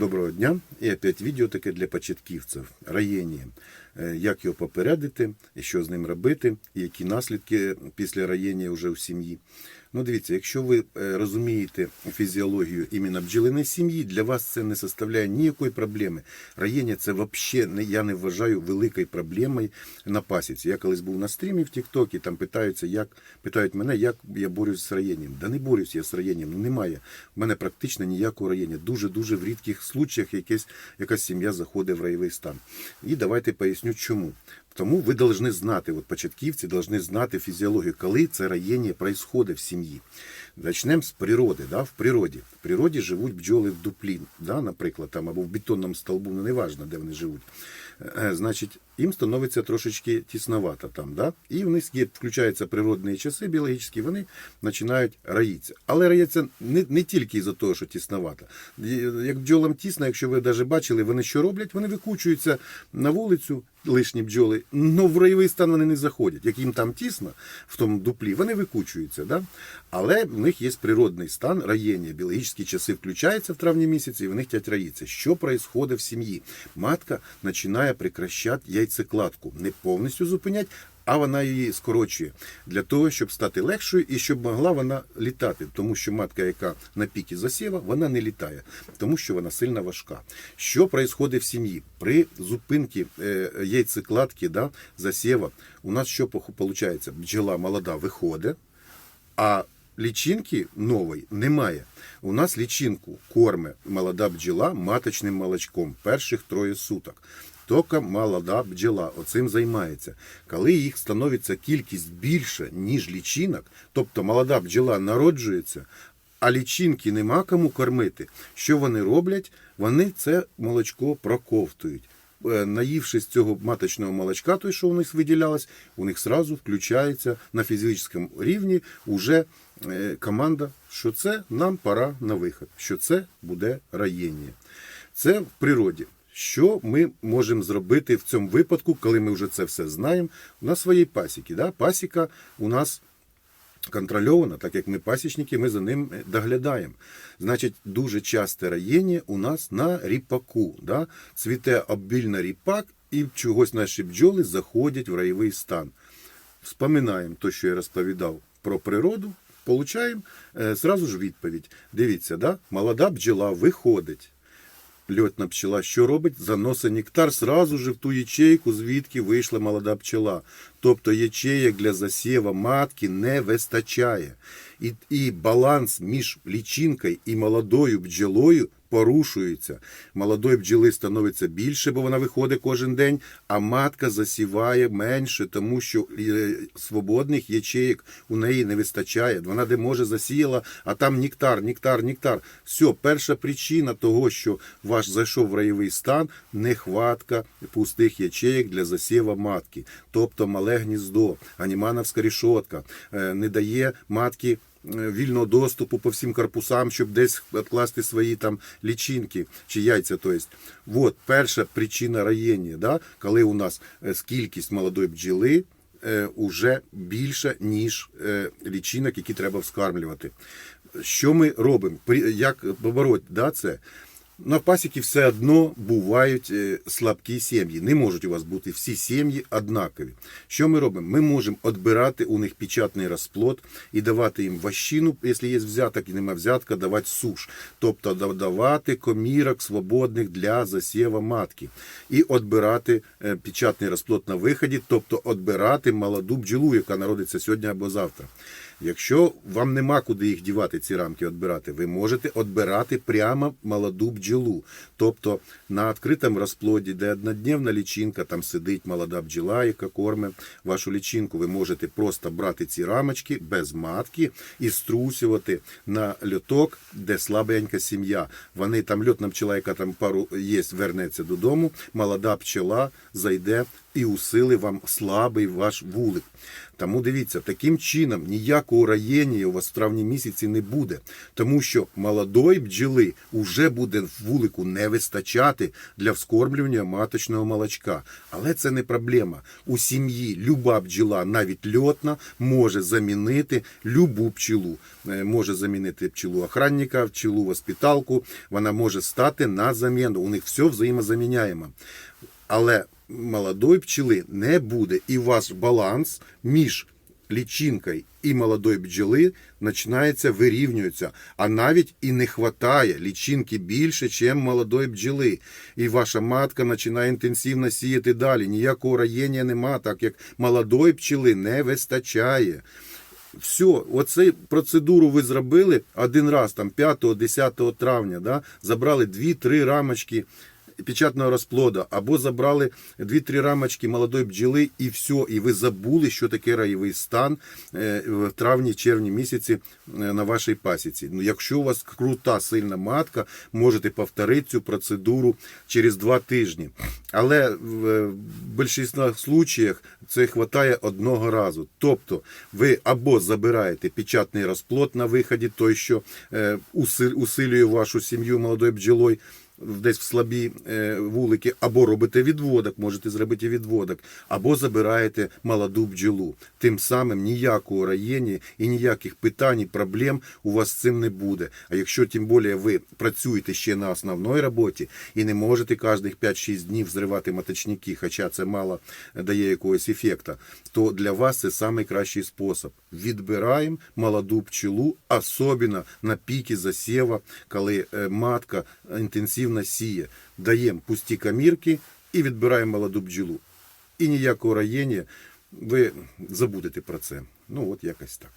Доброго дня. І опять відео таке для початківців. Раєння. Е, Як його попередити, що з ним робити, і які наслідки після раєння вже у сім'ї. Ну, дивіться, якщо ви е, розумієте фізіологію іменно бджолиної сім'ї, для вас це не составляє ніякої проблеми. Раєння це взагалі я не вважаю великою проблемою на пасіці. Я колись був на стрімі в Тіктокі, там питаються, як питають мене, як я борюсь з раєнням. Да не борюсь я з раєнням, ну немає. У мене практично ніякого раєння. Дуже дуже в рідких случаях якесь, якась сім'я заходить в райовий стан. І давайте поясню, чому. Тому ви повинні знати, от початківці повинні знати фізіологію, коли це раєння происходить в сім'ї. Почнемо з природи. Да? В природі. В природі живуть бджоли в дуплі, да? наприклад, там, або в бетонному столбу, ну неважно, де вони живуть. Е, Значить, їм становиться трошечки тісновато там, да? і в них включаються природні часи біологічні, вони починають раїтися. Але раїться не, не тільки із-за того, що тісновато. Як бджолам тісно, якщо ви навіть бачили, вони що роблять, вони викучуються на вулицю, лишні бджоли, але в райовий стан вони не заходять. Як їм там тісно в тому дуплі, вони викучуються. Да? Але в них є природний стан раєння. Біологічні часи включаються в травні місяці, і в них тять раїться. Що відбувається в сім'ї? Матка починає прекращати яйцекладку, не повністю зупинять. А вона її скорочує для того, щоб стати легшою і щоб могла вона літати, тому що матка, яка на пікі засіва, вона не літає, тому що вона сильно важка. Що відбувається в сім'ї? При зупинці е, яйцекладки да, засіва, у нас що виходить? Бджола молода виходить, а лічинки нової немає. У нас лічинку корме молода бджола маточним молочком перших троє суток. Тільки молода бджола оцим займається. Коли їх становиться кількість більше, ніж лічинок, тобто молода бджола народжується, а лічинки нема кому кормити, що вони роблять? Вони це молочко проковтують. Е, Наївшись цього маточного молочка, той, що у них виділялось, у них сразу включається на фізичному рівні уже е, команда, що це нам пора на вихід, що це буде раєння. Це в природі. Що ми можемо зробити в цьому випадку, коли ми вже це все знаємо на своїй пасіки? Да? Пасіка у нас контрольована, так як ми пасічники, ми за ним доглядаємо. Значить, дуже часте раєння у нас на ріпаку. Да? Цвіте обільно ріпак, і чогось наші бджоли заходять в райовий стан. Вспоминаємо те, що я розповідав про природу, получаємо е, ж відповідь. Дивіться, да? молода бджола виходить. Льотна пчела що робить? Заносить нектар сразу же в ту ячейку, звідки вийшла молода пчела. Тобто ячеєк для засіва матки не вистачає. І, і баланс між лічинкою і молодою бджолою порушується. Молодої бджоли становиться більше, бо вона виходить кожен день, а матка засіває менше, тому що е, свободних ячеїк у неї не вистачає. Вона де може засіяла, а там нектар, нектар, нектар. Все, перша причина того, що ваш зайшов в раєвий стан, нехватка пустих ячеїк для засіва матки, тобто мале гніздо, анімановська рішотка, е, не дає матки вільного доступу по всім корпусам, щоб десь відкласти свої там лічинки чи яйця. То есть. Вот перша причина раєння, да? коли у нас е, кількість молодої бджіли. е, уже більша, ніж е, лічинок, які треба вскармлювати. Що ми робимо? Як побороть да, це? На пасіки все одно бувають е, слабкі сім'ї. Не можуть у вас бути всі сім'ї однакові. Що ми робимо? Ми можемо відбирати у них печатний розплод і давати їм ващину, якщо є взяток і нема взятка, давати суш. Тобто давати комірок свободних для засіва матки. І відбирати е, печатний розплод на виході, тобто відбирати молоду бджолу, яка народиться сьогодні або завтра. Якщо вам нема куди їх дівати, ці рамки відбирати, ви можете відбирати прямо молоду бджолу. Тобто на відкритому розплоді, де однодневна лічинка, там сидить молода бджола, яка корме вашу лічинку, ви можете просто брати ці рамочки без матки і струсювати на льоток, де слабенька сім'я. Вони там льотна пчела, яка там пару є, вернеться додому, молода пчела зайде і усили вам слабий ваш вулик. Тому дивіться, таким чином ніякого раєння у вас в травні місяці не буде, тому що молодої бджоли вже буде в вулику не вистачати для вскормлювання маточного молочка. Але це не проблема. У сім'ї люба бджола, навіть льотна, може замінити любу пчелу. Е, Може замінити пчелу охранника, пчелу воспиталку. Вона може стати на заміну. У них все взаємозаміняємо. Але молодої пчели не буде. І ваш баланс між лічинкою і молодої бджоли починається вирівнюється. А навіть і не вистачає лічинки більше, ніж молодої бджоли. І ваша матка починає інтенсивно сіяти далі. Ніякого раєння нема, так як молодої пчели не вистачає. Все, оцю процедуру ви зробили один раз, там 5-10 травня, да, забрали 2-3 рамочки печатного розплода, або забрали 2-3 рамочки молодої бджоли і все, і ви забули, що таке раєвий стан е, в травні-червні місяці е, на вашій пасіці. Ну, якщо у вас крута, сильна матка, можете повторити цю процедуру через 2 тижні. Але в е, більшості случаях це вистачає одного разу. Тобто ви або забираєте печатний розплод на виході, той, що усилює вашу сім'ю молодою бджолою, десь в слабі е, вулики, або робите відводок, можете зробити відводок, або забираєте молоду бджолу. Тим самим ніякого раєння і ніяких питань, і проблем у вас з цим не буде. А якщо тим більше ви працюєте ще на основній роботі і не можете кожних 5-6 днів зривати маточники, хоча це мало дає якогось ефекта, то для вас це найкращий спосіб. Відбираємо молоду пчелу, особливо на піки засєва, коли е, матка інтенсивно сіє. Даємо пусті камірки і відбираємо молоду бджілу. І ніякого раєння, ви забудете про це. Ну, от якось так.